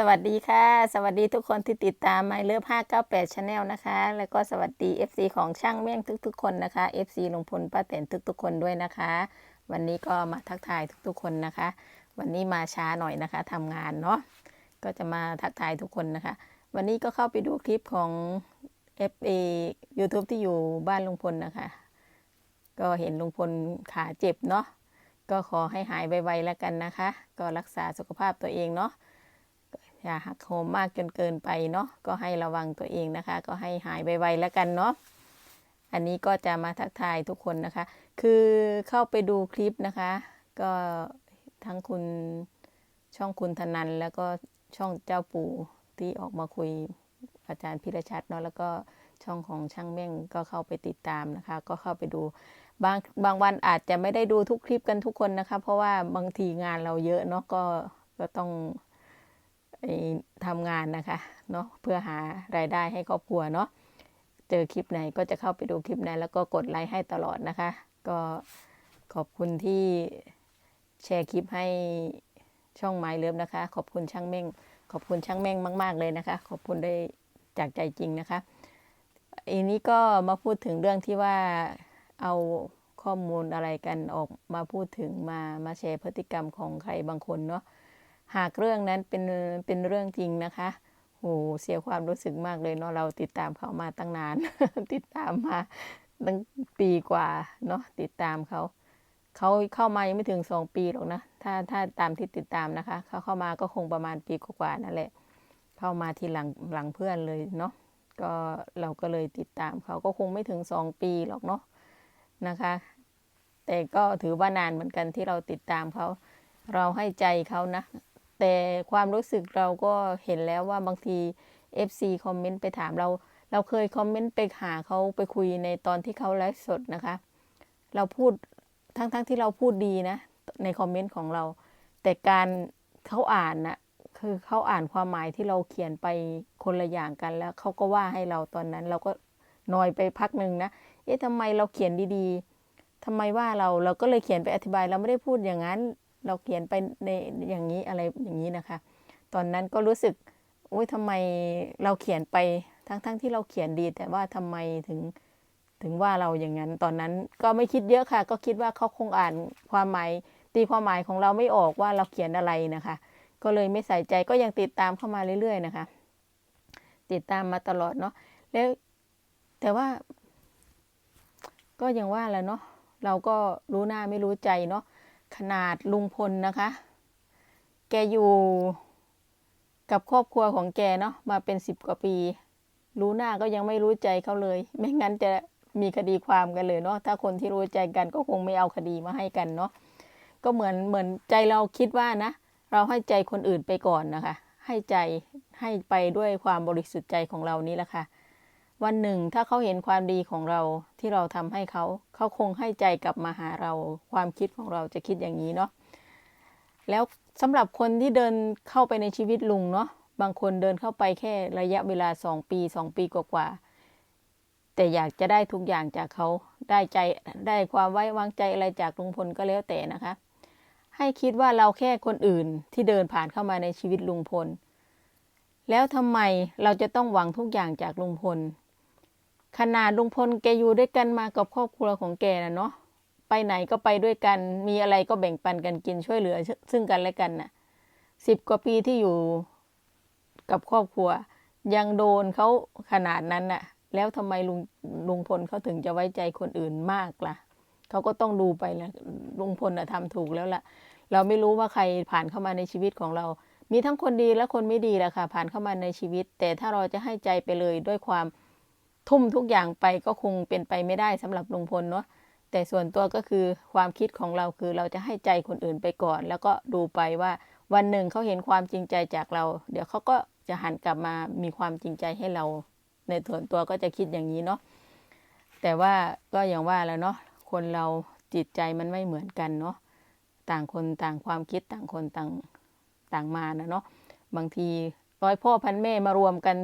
สวัสดีค่ะ สวัสดีทุกคนที่ติดตาม My Love 598 Channel นะคะ แล้วก็สวัสดี FC ของช่างเมี่ยงทุกๆ คนนะคะ FC ลุงพลป้าแตนทุกๆ คนด้วยนะคะ วันนี้ก็มาทักทายทุกๆ คนนะคะ วันนี้มาช้าหน่อยนะคะทำงานเนาะก็จะมาทักทายทุกคนนะคะ วันนี้ก็เข้าไปดูคลิปของ FA YouTube ที่อยู่บ้านลุงพลนะคะ ก็เห็นลุงพลขาเจ็บเนาะก็ขอให้หายไวๆแล้วกันนะคะ ก็รักษาสุขภาพตัวเองเนาะ อย่าหักโหมมากจนเกินไปเนาะก็ให้ระวังตัวเองนะคะ ก็ให้หายไวๆแล้วกันเนาะอันนี้ก็จะมาทักทายทุกคนนะคะ คือเข้าไปดูคลิปนะคะ ก็ทั้งคุณช่องคุณธนันแล้วก็ช่องเจ้าปู่ที่ออกมาคุยอาจารย์พิรชัดเนาะแล้วก็ช่องของช่างเม่งก็เข้าไปติดตามนะคะ ก็เข้าไปดูบางบางวันอาจจะไม่ได้ดูทุกคลิปกันทุกคนนะคะ เพราะว่าบางทีงานเราเยอะเนาะก็ก็ต้อง ทำงานนะคะเนาะเพื่อหารายได้ให้ครอบครัวเนาะเจอคลิปไหนก็จะเข้าไปดูคลิปนั้นแล้วก็กดไลค์ให้ตลอดนะคะ ก็ขอบคุณที่แชร์คลิปให้ช่องไม้เลิฟนะคะ ขอบคุณช่างเม่ง ขอบคุณช่างเม่งมาก ๆ เลยนะคะ ขอบคุณได้จากใจจริงนะคะอันนี้ก็มาพูดถึงเรื่องที่ว่าเอาข้อมูลอะไรกันออกมาพูดถึงมามาแชร์พฤติกรรมของใครบางคนเนาะ หากเรื่องนั้นเป็นเป็นเรื่องจริงนะคะโหเสียความรู้สึกมากเลยเนาะเราติดตามเขามาตั้งนาน ติดตามมาตั้งปีกว่าเนาะติดตามเขาเขาเข้ามายังไม่ถึงสองปีหรอกนะ ถ้าถ้าตามที่ติดตามนะคะเขาเข้ามาก็คงประมาณปีกว่านั่นแหละ เข้ามาทีหลังหลังเพื่อนเลยเนาะก็เราก็เลยติดตามเขาก็คงไม่ถึงสองปีหรอกเนาะนะคะ แต่ก็ถือว่านานเหมือนกันที่เราติดตามเขา เราให้ใจเขานะ แต่ความรู้สึกเราก็เห็นแล้วว่าบางที FC คอมเมนต์ไปถามเรา เราเคยคอมเมนต์ไปหาเขาไปคุยในตอนที่เขาไลฟ์สดนะคะ เราพูดทั้งๆทที่เราพูดดีนะ ในคอมเมนต์ของเรา แต่การเขาอ่านนะคือเขาอ่านความหมายที่เราเขียนไปคนละอย่างกันแล้วเขาก็ว่าให้เราตอนนั้น เราก็นอยไปพักหนึ่งนะ เอ๊ะทำไมเราเขียนดีๆทำไมว่าเราเราก็เลยเขียนไปอธิบายเราไม่ได้พูดอย่างนั้น เราเขียนไปในอย่างนี้อะไรอย่างนี้นะคะ ตอนนั้นก็รู้สึกโอ้ยทำไมเราเขียนไปทั้งๆทที่เราเขียนดี แต่ว่าทำไมถึงถึงว่าเราอย่างนั้น ตอนนั้นก็ไม่คิดเยอะค่ะ ก็คิดว่าเขาคงอ่านความหมายตีความหมายของเราไม่ออกว่าเราเขียนอะไรนะคะ ก็เลยไม่ใส่ใจก็ยังติดตามเข้ามาเรื่อย ๆ นะคะ ติดตามมาตลอดเนาะแล้วแต่ว่า ก็ยังว่าแล้วเนาะเราก็รู้หน้าไม่รู้ใจเนาะ ขนาดลุงพลนะคะ แกอยู่กับครอบครัวของแกเนาะมาเป็นสิบกว่าปี รู้หน้าก็ยังไม่รู้ใจเขาเลย ไม่งั้นจะมีคดีความกันเลยเนาะถ้าคนที่รู้ใจกันก็คงไม่เอาคดีมาให้กันเนาะก็เหมือนเหมือนใจเราคิดว่านะ เราให้ใจคนอื่นไปก่อนนะคะ ให้ใจให้ไปด้วยความบริสุทธิ์ใจของเรานี่แหละค่ะ วันหนึ่งถ้าเขาเห็นความดีของเราที่เราทำให้เขาเขาคงให้ใจกลับมาหาเราความคิดของเราจะคิดอย่างนี้เนาะแล้วสำหรับคนที่เดินเข้าไปในชีวิตลุงเนาะบางคนเดินเข้าไปแค่ระยะเวลาสองปีสองปีกว่าๆแต่อยากจะได้ทุกอย่างจากเขาได้ใจได้ความไว้วางใจอะไรจากลุงพลก็แล้วแต่นะคะ ให้คิดว่าเราแค่คนอื่นที่เดินผ่านเข้ามาในชีวิตลุงพล แล้วทำไมเราจะต้องหวังทุกอย่างจากลุงพล ขนาดลุงพลแกอยู่ด้วยกันมากับครอบครัวของแกนะเนาะไปไหนก็ไปด้วยกัน มีอะไรก็แบ่งปันกันกินช่วยเหลือ ซึ่งกันและกันน่ะสิบกว่าปีที่อยู่กับครอบครัว ยังโดนเขาขนาดนั้นน่ะ แล้วทำไมลุงลุงพลเขาถึงจะไว้ใจคนอื่นมากล่ะเขาก็ต้องดูไปแหละลุงพลน่ะทำถูกแล้วล่ะ เราไม่รู้ว่าใครผ่านเข้ามาในชีวิตของเรา มีทั้งคนดีและคนไม่ดีแหละค่ะ ผ่านเข้ามาในชีวิต แต่ถ้าเราจะให้ใจไปเลยด้วยความ ทุ่มทุกอย่างไปก็คงเป็นไปไม่ได้สำหรับลุงพลเนาะแต่ส่วนตัวก็คือความคิดของเราคือเราจะให้ใจคนอื่นไปก่อน แล้วก็ดูไปว่าวันหนึ่งเขาเห็นความจริงใจจากเรา เดี๋ยวเขาก็จะหันกลับมามีความจริงใจให้เรา ในส่วนตัวก็จะคิดอย่างนี้เนาะแต่ว่าก็อย่างว่าแล้วเนาะคนเราจิตใจมันไม่เหมือนกันเนาะต่างคนต่างความคิดต่างคนต่างต่างมานะเนาะบางทีร้อยพ่อพันแม่มารวมกัน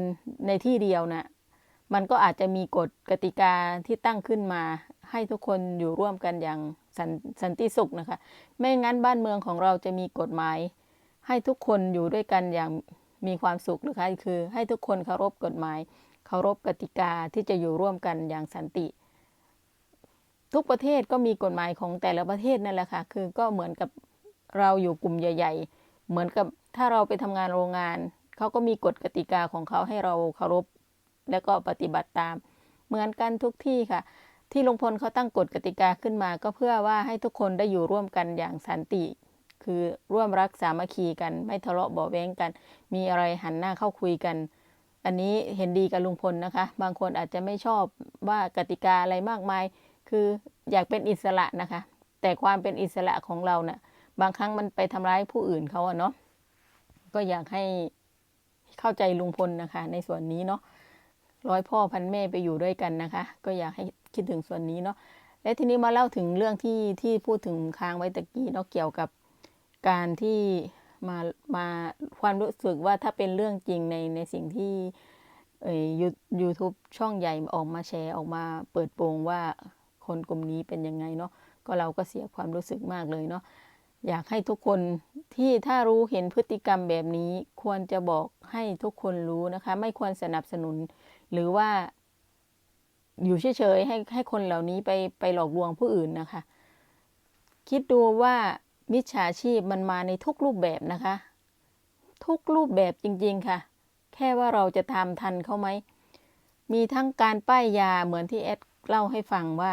ในที่เดียวนะ่ะ มันก็อาจจะมีกฎกติกาที่ตั้งขึ้นมา ให้ทุกคนอยู่ร่วมกันอย่างสันสันติสุขนะคะ ไม่งั้นบ้านเมืองของเราจะมีกฎหมาย ให้ทุกคนอยู่ด้วยกันอย่างมีความสุขหรือคะคือ ให้ทุกคนเคารพกฎหมาย เคารพกติกาที่จะอยู่ร่วมกันอย่างสันติ ทุกประเทศก็มีกฎหมายของแต่ละประเทศนั่นแหละค่ะคือก็เหมือนกับเราอยู่กลุ่มใหญ่ ๆ เหมือนกับถ้าเราไปทำงานโรงงานเขาก็มีกฎกติกาของเขาให้เราเคารพ แล้วก็ปฏิบัติตาม เหมือนกันทุกที่ค่ะ ที่ลุงพลเขาตั้งกฎกติกาขึ้นมา ก็เพื่อว่าให้ทุกคนได้อยู่ร่วมกันอย่างสันติ คือร่วมรักสามัคคีกัน ไม่ทะเลาะเบาแว้งกัน มีอะไรหันหน้าเข้าคุยกัน อันนี้เห็นดีกับลุงพลนะคะ บางคนอาจจะไม่ชอบว่ากติกาอะไรมากมาย คืออยากเป็นอิสระนะคะ แต่ความเป็นอิสระของเราเนะ่ะบางครั้งมันไปทำร้ายผู้อื่นเขาอะเนาะก็อยากให้เข้าใจลุงพลนะคะ ในส่วนนี้เนาะ ร้อยพ่อพันแม่ไปอยู่ด้วยกันนะคะ ก็อยากให้คิดถึงส่วนนี้เนาะและทีนี้มาเล่าถึงเรื่องที่ที่พูดถึงค้างไว้ตะกี้เนาะเกี่ยวกับการที่มามาความรู้สึกว่าถ้าเป็นเรื่องจริงในในสิ่งที่เอ่ยยูทูบช่องใหญ่ออกมาแชร์ออกมาเปิดโปงว่าคนกลุ่มนี้เป็นยังไงเนาะก็เราก็เสียความรู้สึกมากเลยเนาะอยากให้ทุกคนที่ถ้ารู้เห็นพฤติกรรมแบบนี้ ควรจะบอกให้ทุกคนรู้นะคะ ไม่ควรสนับสนุน หรือว่า อยู่เฉยๆให้ให้คนเหล่านี้ไปไปหลอกลวงผู้อื่นนะคะ คิดดูว่ามิจฉาชีพมันมาในทุกรูปแบบนะคะ ทุกรูปแบบจริง ๆค่ะ แค่ว่าเราจะทำทันเขาไหม มีทั้งการป้ายยาเหมือนที่เอสเล่าให้ฟังว่า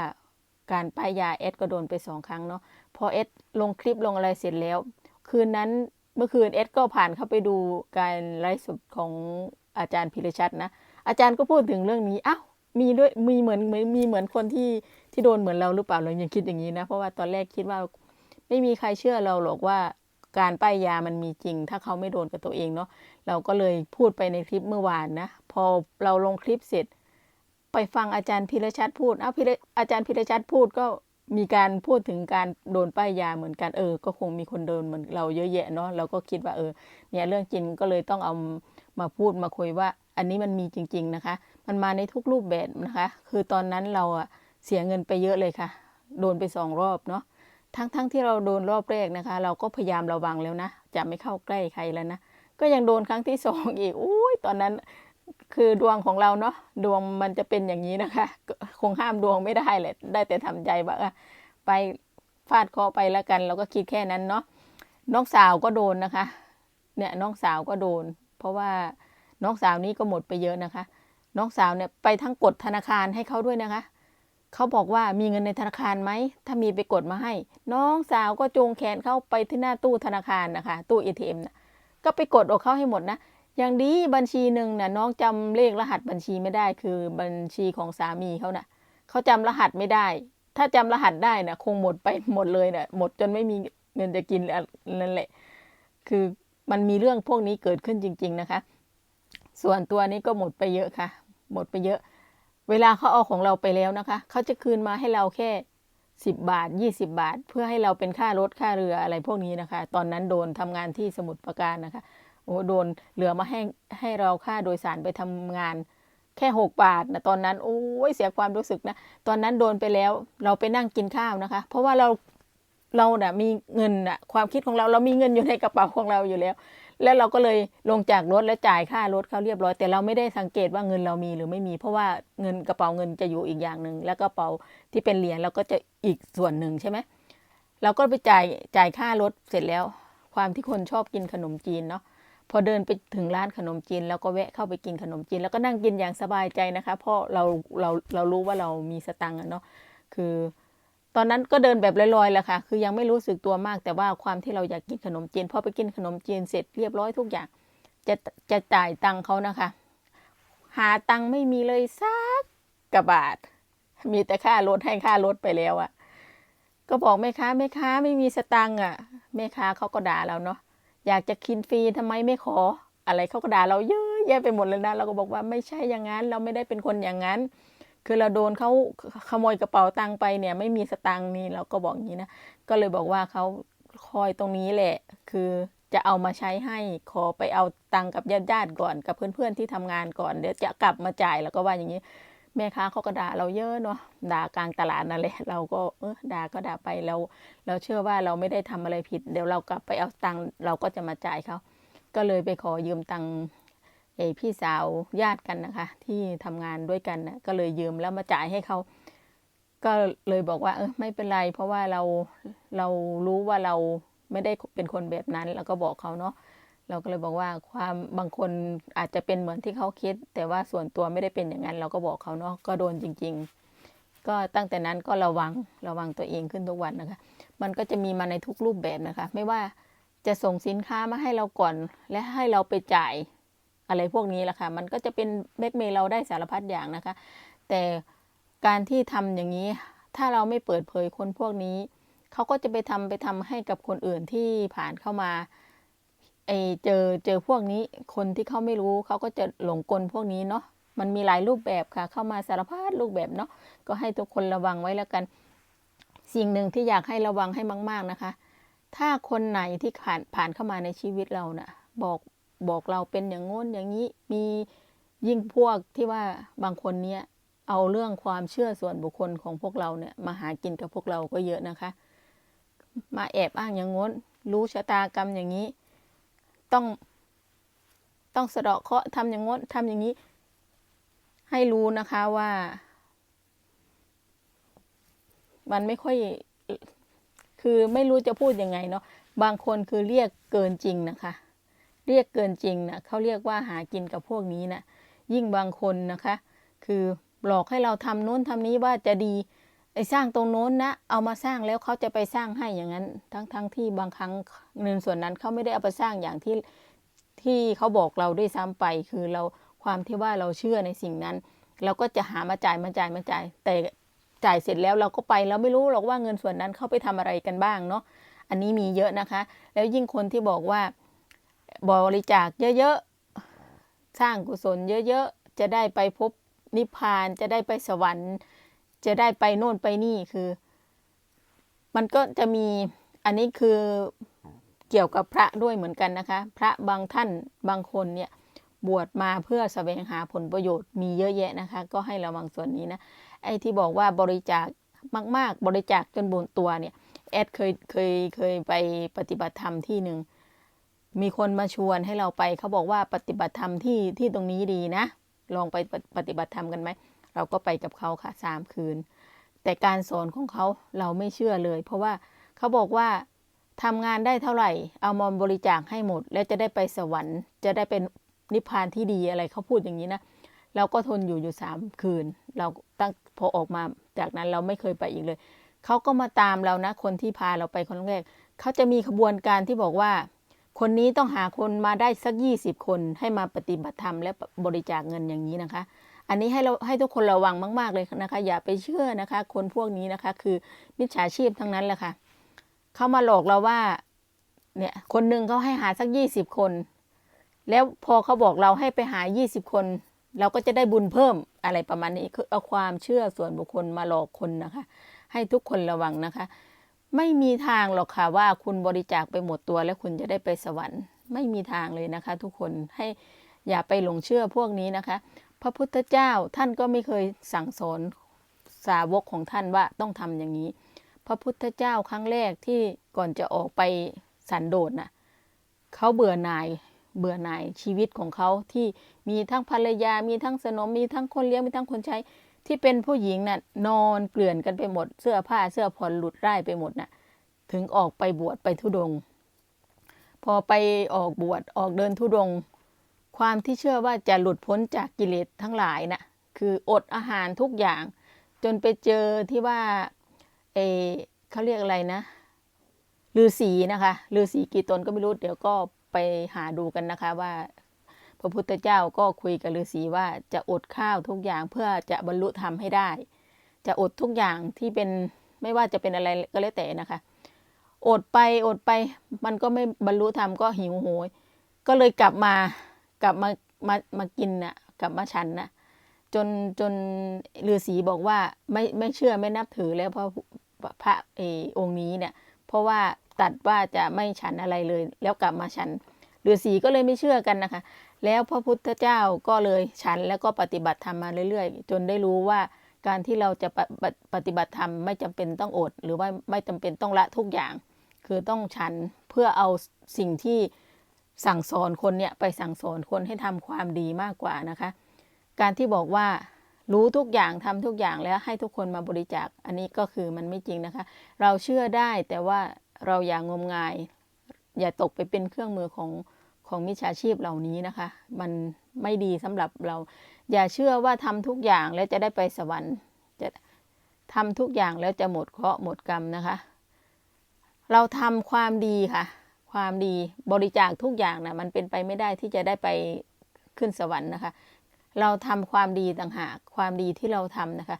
การป้ายยาเอสก็โดนไปสองครั้งเนาะพอเอสลงคลิปลงอะไรเสร็จแล้ว คืนนั้นเมื่อคืนเอสก็ผ่านเข้าไปดูการไลฟ์สดของอาจารย์พิรชัดนะ อาจารย์ก็พูดถึงเรื่องนี้อ้าวมีด้วยมีเหมือนมีเหมือนคนที่ที่โดนเหมือนเราหรือเปล่าเรายังคิดอย่างนี้นะ เพราะว่าตอนแรกคิดว่าไม่มีใครเชื่อเราหรอกว่าการป้ายยามันมีจริง ถ้าเขาไม่โดนกับตัวเองเนาะเราก็เลยพูดไปในคลิปเมื่อวานนะ พอเราลงคลิปเสร็จ ไปฟังอาจารย์พิรชัดพูดอ้าวพิรอาจารย์พิรชัดพูดก็มีการพูดถึงการโดนป้ายยาเหมือนกันเออ ก็คงมีคนโดนเหมือนเราเยอะแยะเนาะเราก็คิดว่าเออ เนี่ยเรื่องจริงก็เลยต้องเอามาพูดมาคุยว่า อันนี้มันมีจริง ๆนะคะ มันมาในทุกรูปแบบนะคะ คือตอนนั้นเราอะเสียเงินไปเยอะเลยค่ะ โดนไปสองรอบเนาะ ทั้งๆทที่เราโดนรอบแรกนะคะ เราก็พยายามระวังแล้วนะ จะไม่เข้าใกล้ใครแล้วนะ ก็ยังโดนครั้งที่สองอีก อุ้ยตอนนั้นคือดวงของเราเนาะ ดวงมันจะเป็นอย่างนี้นะคะ คงห้ามดวงไม่ได้แหละ ได้แต่ทำใจว่าไปฟาดคอไปแล้วกัน เราก็คิดแค่นั้นเนาะ น้องสาวก็โดนนะคะ เนี่ยน้องสาวก็โดน เพราะว่า น้องสาวนี้ก็หมดไปเยอะนะคะ น้องสาวเนี่ยไปทั้งกดธนาคารให้เขาด้วยนะคะ เขาบอกว่ามีเงินในธนาคารไหม ถ้ามีไปกดมาให้ น้องสาวก็จูงแขนเข้าไปที่หน้าตู้ธนาคารนะคะ ตู้ ATM นะก็ไปกดออกเขาให้หมดนะ อย่างดีบัญชีหนึ่งนะน้องจำเลขรหัสบัญชีไม่ได้ คือบัญชีของสามีเขานะ่ะเขาจำรหัสไม่ได้ ถ้าจำรหัสได้นะ่ะคงหมดไปหมดเลยนะ่ะหมดจนไม่มีเงินจะกินนั่นแหละ คือมันมีเรื่องพวกนี้เกิดขึ้นจริง ๆ นะคะ ส่วนตัวนี้ก็หมดไปเยอะค่ะ หมดไปเยอะ เวลาเขาเอาของเราไปแล้วนะคะ เขาจะคืนมาให้เราแค่สิบบาทยี่สิบาท เพื่อให้เราเป็นค่ารถค่าเรืออะไรพวกนี้นะคะ ตอนนั้นโดนทำงานที่สมุทรปราการนะคะโอ้โดนเหลือมาให้ให้เราค่าโดยสารไปทำงาน แค่หกบาทนะตอนนั้นโอ้ยเสียความรู้สึกนะตอนนั้นโดนไปแล้วเราไปนั่งกินข้าวนะคะ เพราะว่าเราเราเนะ่ะมีเงินน่ะความคิดของเราเรามีเงินอยู่ในกระเป๋าของเราอยู่แล้ว แล้วเราก็เลยลงจากรถแล้วจ่ายค่ารถเขาเรียบร้อยแต่เราไม่ได้สังเกตว่าเงินเรามีหรือไม่มี เพราะว่าเงินกระเป๋าเงินจะอยู่อีกอย่างหนึ่งแล้วกระเป๋าที่เป็นเหรียญเราก็จะอีกส่วนหนึ่งใช่ไหมเราก็ไปจ่ายจ่ายค่ารถเสร็จแล้ว ความที่คนชอบกินขนมจีนเนาะพอเดินไปถึงร้านขนมจีน แล้วก็แวะเข้าไปกินขนมจีน แล้วก็นั่งกินอย่างสบายใจนะคะ เพราะเราเราเรารู้ว่าเรามีสตังค์เนาะคือ ตอนนั้นก็เดินแบบลอยๆแหละค่ะ คือยังไม่รู้สึกตัวมาก แต่ว่าความที่เราอยากกินขนมจีนพอไปกินขนมจีนเสร็จเรียบร้อยทุกอย่าง จะจะจ่ายตังค์เขานะคะ หาตังค์ไม่มีเลยสักกระบาท มีแต่ค่ารถให้ค่ารถไปแล้วอะก็บอกแม่ค้าแม่ค้าไม่มีสตังค์อะแม่ค้าเขาก็ด่าเราเนาะ อยากจะกินฟรีทำไมไม่ขอ อะไรเขาก็ด่าเราเยอะแยะไปหมดเลยนะ เราก็บอกว่าไม่ใช่อย่างนั้น เราไม่ได้เป็นคนอย่างนั้น คือเราโดนเขาขโมยกระเป๋าตังค์ไปเนี่ย ไม่มีสตังค์นี่เราก็บอกอย่างนี้นะ ก็เลยบอกว่าเขาคอยตรงนี้แหละ คือจะเอามาใช้ให้ขอไปเอาตังค์กับญาติญาติก่อนกับเพื่อนๆที่ทำงานก่อนเดี๋ยวจะกลับมาจ่ายแล้วก็ว่าอย่างนี้ แม่ค้าเขาก็ด่าเราเยอะเนาะด่ากลางตลาดนั่นแหละเราก็เออด่าก็ด่าไปเรา เราเชื่อว่าเราไม่ได้ทำอะไรผิด เดี๋ยวเรากลับไปเอาตังค์เราก็จะมาจ่ายเขาก็เลยไปขอยืมตัง เอพี่สาวญาติกันนะคะ ที่ทำงานด้วยกันนะก็เลยยืมแล้วมาจ่ายให้เขา ก็เลยบอกว่า เออไม่เป็นไร เพราะว่าเราเรารู้ว่าเราไม่ได้เป็นคนแบบนั้น แล้วก็บอกเขาเนาะเราก็เลยบอกว่าความบางคนอาจจะเป็นเหมือนที่เขาคิด แต่ว่าส่วนตัวไม่ได้เป็นอย่างนั้น เราก็บอกเขาเนาะก็โดนจริง ๆ ก็ตั้งแต่นั้นก็ระวังระวังตัวเองขึ้นทุกวันนะคะ มันก็จะมีมาในทุกรูปแบบนะคะ ไม่ว่าจะส่งสินค้ามาให้เราก่อน และให้เราไปจ่าย อะไรพวกนี้แหละค่ะ มันก็จะเป็นแบ็กเมย์เราได้สารพัดอย่างนะคะ แต่การที่ทำอย่างนี้ ถ้าเราไม่เปิดเผยคนพวกนี้ เขาก็จะไปทำไปทำให้กับคนอื่นที่ผ่านเข้ามาไอเจอเจอพวกนี้ คนที่เขาไม่รู้เขาก็จะหลงกลพวกนี้เนาะ มันมีหลายรูปแบบค่ะ เข้ามาสารพัดรูปแบบเนาะ ก็ให้ทุกคนระวังไว้แล้วกัน สิ่งหนึ่งที่อยากให้ระวังให้มาก ๆนะคะ ถ้าคนไหนที่ผ่านผ่านเข้ามาในชีวิตเรานะ่ะบอก บอกเราเป็นอย่างงน้นอย่างนี้มียิ่งพวกที่ว่าบางคนเนี้ยเอาเรื่องความเชื่อส่วนบุคคลของพวกเราเนี่ยมาหากินกับพวกเราก็เยอะนะคะ มาแอบอ้างอย่างงน้น รู้ชะตากรรมอย่างนี้ ต้อง ต้องสะเดาะเคาะทำอย่างงน้นทำอย่างนี้ ให้รู้นะคะว่า มันไม่ค่อยคือไม่รู้จะพูดยังไงเนาะบางคนคือเรียกเกินจริงนะคะ เรียกเกินจริงนะเขาเรียกว่าหากินกับพวกนี้นะยิ่งบางคนนะคะ คือหลอกให้เราทำโน้นทำนี้ว่าจะดีไอ้สร้างตรงโน้นนะ เอามาสร้างแล้วเขาจะไปสร้างให้อย่างนั้น ทั้งทั้งที่บางครั้งเงินส่วนนั้นเขาไม่ได้เอาไปสร้างอย่างที่ที่เขาบอกเราด้วยซ้ำไป คือเราความที่ว่าเราเชื่อในสิ่งนั้น เราก็จะหามาจ่ายมาจ่ายมาจ่าย แต่จ่ายเสร็จแล้วเราก็ไปเราไม่รู้หรอกว่าเงินส่วนนั้นเขาไปทำอะไรกันบ้างเนาะอันนี้มีเยอะนะคะ แล้วยิ่งคนที่บอกว่า บริจาคเยอะๆ สร้างกุศลเยอะๆ จะได้ไปพบนิพพาน จะได้ไปสวรรค์ จะได้ไปโน่นไปนี่คือ มันก็จะมีอันนี้คือเกี่ยวกับพระด้วยเหมือนกันนะคะ พระบางท่านบางคนเนี่ยบวชมาเพื่อแสวงหาผลประโยชน์มีเยอะแยะนะคะ ก็ให้ระวังส่วนนี้นะ ไอ้ที่บอกว่าบริจาคมาก ๆ บริจาคจนบนตัวเนี่ยแอดเคยเคยเคยไปปฏิบัติธรรมที่หนึ่ง มีคนมาชวนให้เราไปเขาบอกว่าปฏิบัติธรรมที่ที่ตรงนี้ดีนะ ลองไปปฏิบัติธรรมกันไหม เราก็ไปกับเขาค่ะสามคืน แต่การสอนของเขาเราไม่เชื่อเลย เพราะว่าเขาบอกว่าทำงานได้เท่าไหร่ เอามาบริจาคให้หมด แล้วจะได้ไปสวรรค์ จะได้เป็นนิพพานที่ดีอะไรเขาพูดอย่างนี้นะเราก็ทนอยู่อยู่สามคืน เราตั้งพอออกมาจากนั้นเราไม่เคยไปอีกเลยเขาก็มาตามเรานะ คนที่พาเราไปคนแรกเขาจะมีขบวนการที่บอกว่า คนนี้ต้องหาคนมาได้สักยี่สิบคนให้มาปฏิบัติธรรมและบริจาคเงินอย่างนี้นะคะ อันนี้ให้เราให้ทุกคนระวังมาก ๆเลยนะคะ อย่าไปเชื่อนะคะ คนพวกนี้นะคะ คือมิจฉาชีพทั้งนั้นแหละค่ะเขามาหลอกเราว่า เนี่ยคนหนึ่งเขาให้หาสักยี่สิบคน แล้วพอเขาบอกเราให้ไปหายี่สิบคน เราก็จะได้บุญเพิ่มอะไรประมาณนี้คือเอาความเชื่อส่วนบุคคลมาหลอกคนนะคะ ให้ทุกคนระวังนะคะ ไม่มีทางหรอกค่ะว่าคุณบริจาคไปหมดตัวแล้วคุณจะได้ไปสวรรค์ ไม่มีทางเลยนะคะ ทุกคนให้อย่าไปหลงเชื่อพวกนี้นะคะ พระพุทธเจ้าท่านก็ไม่เคยสั่งสอนสาวกของท่านว่าต้องทำอย่างนี้ พระพุทธเจ้าครั้งแรกที่ก่อนจะออกไปสันโดษน่ะเขาเบื่อหน่ายเบื่อหน่ายชีวิตของเขาที่มีทั้งภรรยา มีทั้งสนมมีทั้งคนเลี้ยงมีทั้งคนใช้ ที่เป็นผู้หญิงน่ะนอนเกลื่อนกันไปหมด เสื้อผ้าเสื้อผ่อนหลุดไร่ายไปหมดน่ะ ถึงออกไปบวชไปทุดง พอไปออกบวชออกเดินทุดง ความที่เชื่อว่าจะหลุดพ้นจากกิเลสทั้งหลายน่ะ คืออดอาหารทุกอย่าง จนไปเจอที่ว่าเออเขาเรียกอะไรนะฤาษีนะคะฤาษีกี่ตนก็ไม่รู้ เดี๋ยวก็ไปหาดูกันนะคะว่า พระพุทธเจ้าก็คุยกับฤาษีว่าจะอดข้าวทุกอย่างเพื่อจะบรรลุธรรมให้ได้ จะอดทุกอย่างที่เป็นไม่ว่าจะเป็นอะไรก็แล้วแต่นะคะ อดไปอดไปมันก็ไม่บรรลุธรรมก็หิวโหย ก็เลยกลับมากลับมามามากินน่ะกลับมาฉันน่ะจนจนฤาษีบอกว่าไม่ไม่เชื่อไม่นับถือแล้วเพราะพระเออองค์นี้เนี่ย เพราะว่าตัดว่าจะไม่ฉันอะไรเลย แล้วกลับมาฉันฤาษีก็เลยไม่เชื่อกันนะคะ แล้วพระพุทธเจ้าก็เลยฉันแล้วก็ปฏิบัติธรรมมาเรื่อยๆ จนได้รู้ว่าการที่เราจะปปปฏิบัติธรรมไม่จำเป็นต้องอด หรือว่าไม่จำเป็นต้องละทุกอย่าง คือต้องฉันเพื่อเอาสิ่งที่สั่งสอนคนเนี่ยไปสั่งสอนคนให้ทำความดีมากกว่านะคะ การที่บอกว่ารู้ทุกอย่างทำทุกอย่างแล้วให้ทุกคนมาบริจาคอันนี้ก็คือมันไม่จริงนะคะ เราเชื่อได้แต่ว่าเราอย่างงมงาย อย่าตกไปเป็นเครื่องมือของ ของมิจฉาชีพเหล่านี้นะคะ มันไม่ดีสำหรับเรา อย่าเชื่อว่าทำทุกอย่างแล้วจะได้ไปสวรรค์จะทำทุกอย่างแล้วจะหมดเคราะห์หมดกรรมนะคะ เราทำความดีค่ะ ความดีบริจาคทุกอย่างนะมันเป็นไปไม่ได้ที่จะได้ไปขึ้นสวรรค์นะคะ เราทำความดีต่างหากความดีที่เราทำนะคะ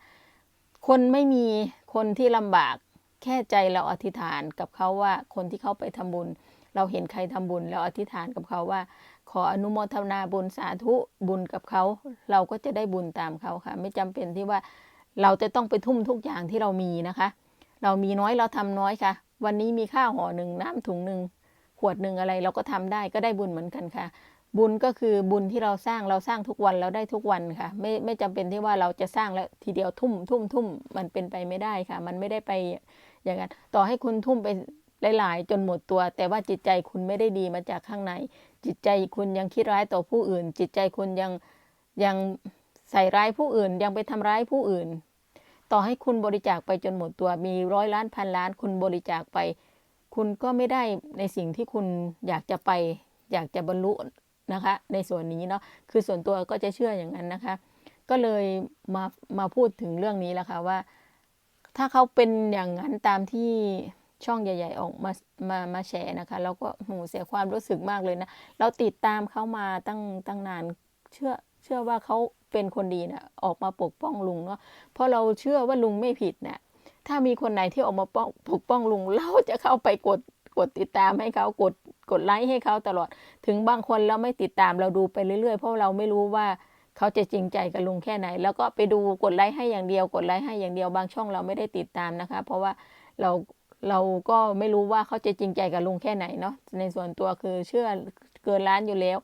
คนไม่มีคนที่ลำบากแค่ใจเราอธิษฐานกับเขาว่าคนที่เขาไปทำบุญ เราเห็นใครทำบุญแล้วอธิษฐานกับเขาว่า ขออนุโมทนาบุญสาธุบุญกับเขา เราก็จะได้บุญตามเขาค่ะ ไม่จำเป็นที่ว่าเราจะต้องไปทุ่มทุกอย่างที่เรามีนะคะ เรามีน้อยเราทำน้อยค่ะ วันนี้มีข้าวห่อหนึ่งน้ำถุงหนึ่งขวดหนึ่งอะไรเราก็ทำได้ก็ได้บุญเหมือนกันค่ะ บุญก็คือบุญที่เราสร้างเราสร้างทุกวันเราได้ทุกวันค่ะ ไม่ไม่จำเป็นที่ว่าเราจะสร้างแล้วทีเดียวทุ่มทุ่มทุ่มมันเป็นไปไม่ได้ค่ะ มันไม่ได้ไปอย่างนั้นต่อให้คุณทุ่มไป หลาย ๆ จนหมดตัว แต่ว่าจิตใจคุณไม่ได้ดีมาจากข้างใน จิตใจคุณยังคิดร้ายต่อผู้อื่น จิตใจคุณยังยังใส่ร้ายผู้อื่น ยังไปทำร้ายผู้อื่น ต่อให้คุณบริจาคไปจนหมดตัวมีร้อยล้านพันล้าน คุณบริจาคไป คุณก็ไม่ได้ในสิ่งที่คุณอยากจะไป อยากจะบรรลุนะคะ ในส่วนนี้เนาะคือส่วนตัวก็จะเชื่ออย่างนั้นนะคะ ก็เลยมามาพูดถึงเรื่องนี้แล้วค่ะว่า ถ้าเขาเป็นอย่างนั้นตามที่ ช่องใหญ่ ๆ ออกมามามาแชร์นะคะ เราก็หูเสียความรู้สึกมากเลยนะ เราติดตามเขามาตั้งตั้งนานเชื่อเชื่อว่าเขาเป็นคนดีนะออกมาปกป้องลุงเนาะเพราะเราเชื่อว่าลุงไม่ผิดนะถ้ามีคนไหนที่ออกมาป้องปกป้องลุง เราจะเข้าไปกดกดติดตามให้เขากดกดไลค์ให้เขาตลอด ถึงบางคนเราไม่ติดตามเราดูไปเรื่อยๆ เพราะเราไม่รู้ว่าเขาจะจริงใจกับลุงแค่ไหน แล้วก็ไปดูกดไลค์ให้อย่างเดียว กดไลค์ให้อย่างเดียวบางช่องเราไม่ได้ติดตามนะคะ เพราะว่าเรา เราก็ไม่รู้ว่าเขาจะจริงใจกับลุงแค่ไหนเนาะในส่วนตัวคือเชื่อเกินล้านอยู่แล้ว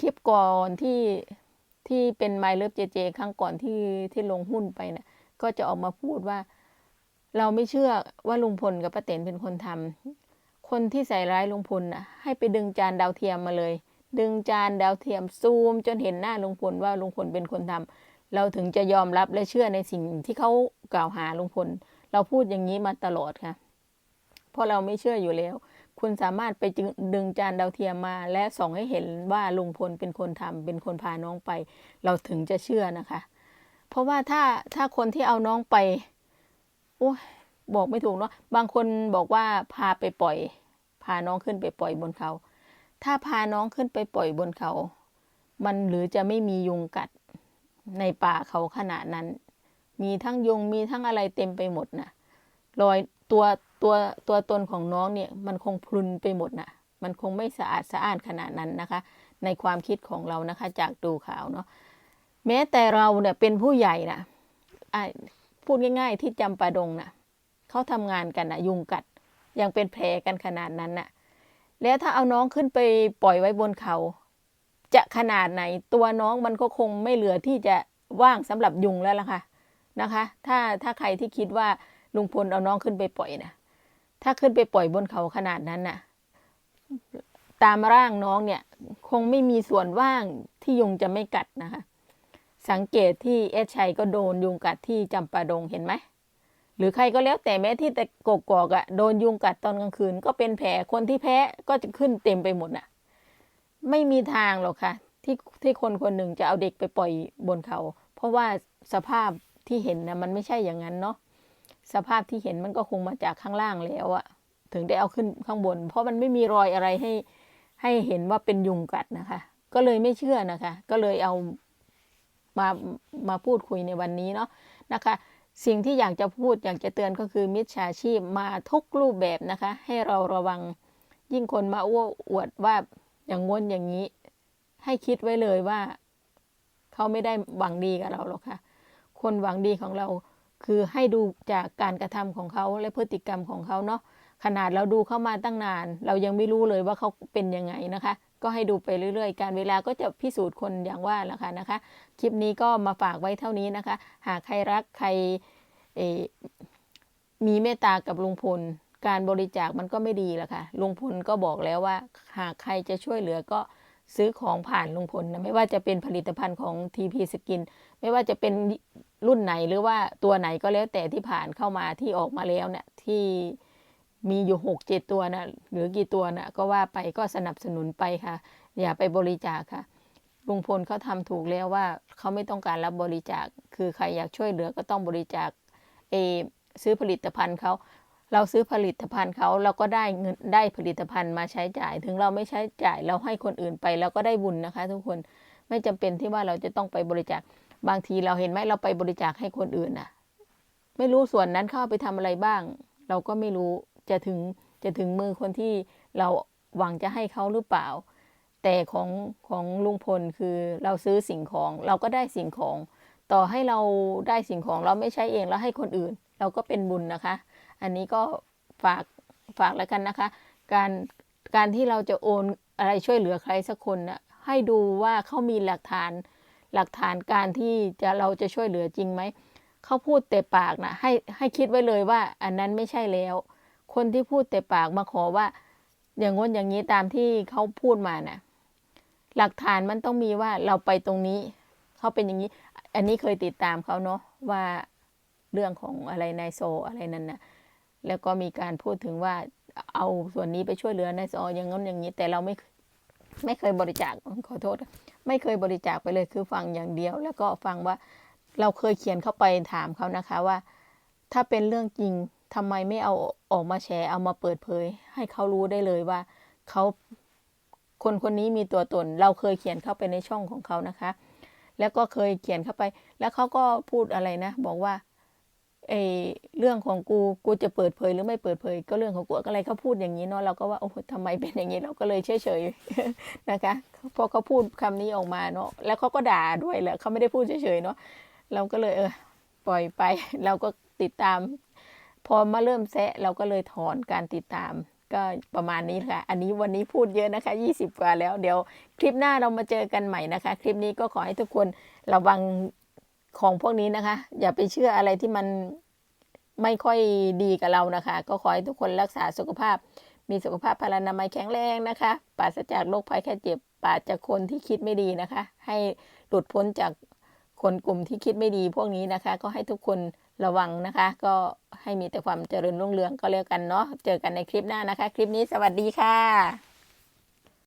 คลิปก่อนที่ที่เป็นไมเลิฟเจเจครั้งก่อนที่ที่ลงหุ้นไปเนะ่ะก็จะออกมาพูดว่า เราไม่เชื่อว่าลุงพลกับป้าเต็นเป็นคนทำคนที่ใส่ร้ายลุงพลน่ะให้ไปดึงจานดาวเทียมมาเลย ดึงจานดาวเทียมซูม จนเห็นหน้าลุงพลว่าลุงพลเป็นคนทำเราถึงจะยอมรับและเชื่อในสิ่งที่เขากล่าวหาลุงพล เราพูดอย่างนี้มาตลอดค่ะ เพราะเราไม่เชื่ออยู่แล้ว คุณสามารถไปดึงจานดาวเทียมมา และส่องให้เห็นว่าลุงพลเป็นคนทำเป็นคนพาน้องไป เราถึงจะเชื่อนะคะ เพราะว่าถ้าถ้าคนที่เอาน้องไปโอ้ยบอกไม่ถูกเนาะบางคนบอกว่าพาไปปล่อย พาน้องขึ้นไปปล่อยบนเขา ถ้าพาน้องขึ้นไปปล่อยบนเขา มันหรือจะไม่มียุงกัดในป่าเขาขนาดนั้น มีทั้งยุงมีทั้งอะไรเต็มไปหมดนะรอยตัวตัวตัวตนของน้องเนี่ยมันคงพรุนไปหมดนะมันคงไม่สะอาดสะอ้านขนาดนั้นนะคะ ในความคิดของเรานะคะ จากดูข่าวเนาะแม้แต่เราเนี่ยเป็นผู้ใหญ่นะพูดง่าย ๆ ที่จำปาดงนะ่ะเขาทำงานกันนะยุงกัดยังเป็นแผลกันขนาดนั้นน่ะแล้วถ้าเอาน้องขึ้นไปปล่อยไว้บนเขา จะขนาดไหนตัวน้องมันก็คงไม่เหลือที่จะว่างสำหรับยุงแล้วล่ะค่ะ นะคะ ถ้าถ้าใครที่คิดว่าลุงพลเอาน้องขึ้นไปปล่อยนะถ้าขึ้นไปปล่อยบนเขาขนาดนั้นน่ะ ตามร่างน้องเนี่ย คงไม่มีส่วนว่างที่ยุงจะไม่กัดนะคะ สังเกตที่เอชชัยก็โดนยุงกัดที่จำปาดงเห็นไหมหรือใครก็แล้วแต่แม้ที่แต่กกอกอะโดนยุงกัดตอนกลางคืน ก็เป็นแผลคนที่แพ้ก็จะขึ้นเต็มไปหมดน่ะ ไม่มีทางหรอกค่ะ ที่ที่คนคนหนึ่งจะเอาเด็กไปปล่อยบนเขา เพราะว่าสภาพ ที่เห็นนะมันไม่ใช่อย่างนั้นเนาะสภาพที่เห็นมันก็คงมาจากข้างล่างแล้วอะถึงได้เอาขึ้นข้างบน เพราะมันไม่มีรอยอะไรให้ให้เห็นว่าเป็นยุงกัดนะคะ ก็เลยไม่เชื่อนะคะ ก็เลยเอามามาพูดคุยในวันนี้เนาะนะคะ สิ่งที่อยากจะพูดอยากจะเตือนก็คือมิจฉาชีพมาทุกรูปแบบนะคะ ให้เราระวังยิ่งคนมาอ้วอวดว่าอย่างงนอย่างนี้ ให้คิดไว้เลยว่า เขาไม่ได้หวังดีกับเราหรอกค่ะ คนหวังดีของเรา คือให้ดูจากการกระทำของเขาและพฤติกรรมของเขาเนาะขนาดเราดูเข้ามาตั้งนาน เรายังไม่รู้เลยว่าเขาเป็นยังไงนะคะ ก็ให้ดูไปเรื่อยๆ การเวลาก็จะพิสูจน์คนอย่างว่าแหละค่ะนะคะ คลิปนี้ก็มาฝากไว้เท่านี้นะคะ หากใครรักใครมีเมตตากับลุงพล การบริจาคมันก็ไม่ดีละค่ะลุงพลก็บอกแล้วว่า หากใครจะช่วยเหลือก็ซื้อของผ่านลุงพลนะไม่ว่าจะเป็นผลิตภัณฑ์ของ TP Skin ไม่ว่าจะเป็น รุ่นไหนหรือว่าตัวไหนก็แล้วแต่ที่ผ่านเข้ามาที่ออกมาแล้วเนี่ยที่มีอยู่หกเจ็ดตัวนะหรือกี่ตัวนะก็ว่าไปก็สนับสนุนไปค่ะ อย่าไปบริจาคค่ะลุงพลเขาทำถูกแล้วว่าเขาไม่ต้องการรับบริจาค คือใครอยากช่วยเหลือก็ต้องบริจาคเอซื้อผลิตภัณฑ์เขาเราซื้อผลิตภัณฑ์เขาเราก็ได้เงินได้ผลิตภัณฑ์มาใช้จ่าย ถึงเราไม่ใช้จ่ายเราให้คนอื่นไปเราก็ได้บุญนะคะ ทุกคนไม่จำเป็นที่ว่าเราจะต้องไปบริจาค บางทีเราเห็นไหมเราไปบริจาคให้คนอื่นน่ะ ไม่รู้ส่วนนั้นเข้าไปทำอะไรบ้าง เราก็ไม่รู้จะถึงจะถึงมือคนที่เราหวังจะให้เขาหรือเปล่า แต่ของของลุงพลคือเราซื้อสิ่งของเราก็ได้สิ่งของ ต่อให้เราได้สิ่งของเราไม่ใช้เองแล้วให้คนอื่น เราก็เป็นบุญนะคะ อันนี้ก็ฝากฝากแล้วกันนะคะ การการที่เราจะโอนอะไรช่วยเหลือใครสักคนน่ะให้ดูว่าเขามีหลักฐาน หลักฐานการที่จะเราจะช่วยเหลือจริงไหมเขาพูดแต่ปากนะให้ให้คิดไว้เลยว่า อันนั้นไม่ใช่แล้ว คนที่พูดแต่ปากมาขอว่า อย่างง้นอย่างนี้ตามที่เขาพูดมาน่ะ หลักฐานมันต้องมีว่าเราไปตรงนี้เขาเป็นอย่างนี้ อันนี้เคยติดตามเขาเนาะว่าเรื่องของอะไรนายโซอะไรนั่นนะแล้วก็มีการพูดถึงว่าเอาส่วนนี้ไปช่วยเหลือนายโซอย่างนั้นอย่างนี้ แต่เราไม่ไม่เคยบริจาคขอโทษ ไม่เคยบริจาคไปเลยคือฟังอย่างเดียว แล้วก็ฟังว่าเราเคยเขียนเข้าไปถามเขานะคะว่า ถ้าเป็นเรื่องจริงทำไมไม่เอาออกมาแชร์เอามาเปิดเผย ให้เขารู้ได้เลยว่าเขาคนคนนี้มีตัวตน เราเคยเขียนเข้าไปในช่องของเขานะคะ แล้วก็เคยเขียนเข้าไป แล้วเขาก็พูดอะไรนะ บอกว่า เออเรื่องของกูกูจะเปิดเผยหรือไม่เปิดเผย ก็เรื่องของกูอะไรเขาพูดอย่างนี้เนาะเราก็ว่าโอ้ทำไมเป็นอย่างนี้เราก็เลยเฉยเฉยๆนะคะพอเขาพูดคำนี้ออกมาเนาะแล้วเขาก็ด่าด้วยแหละเขาไม่ได้พูดเฉยๆเนาะเราก็เลยเออปล่อยไป เราก็ติดตาม พอมาเริ่มแซะเราก็เลยถอนการติดตาม ก็ประมาณนี้ค่ะ อันนี้วันนี้พูดเยอะนะคะ 20 กว่าแล้วเดี๋ยวคลิปหน้าเรามาเจอกันใหม่นะคะ คลิปนี้ก็ขอให้ทุกคนระวัง ของพวกนี้นะคะ อย่าไปเชื่ออะไรที่มันไม่ค่อยดีกับเรานะคะ ก็ขอให้ทุกคนรักษาสุขภาพ มีสุขภาพพลานามัยแข็งแรงนะคะปราศจากโรคภัยแค่เจ็บปราศจากคนที่คิดไม่ดีนะคะ ให้หลุดพ้นจากคนกลุ่มที่คิดไม่ดีพวกนี้นะคะ ก็ให้ทุกคนระวังนะคะ ก็ให้มีแต่ความเจริญรุ่งเรืองก็แล้วกันเนาะเจอกันในคลิปหน้านะคะ คลิปนี้สวัสดีค่ะ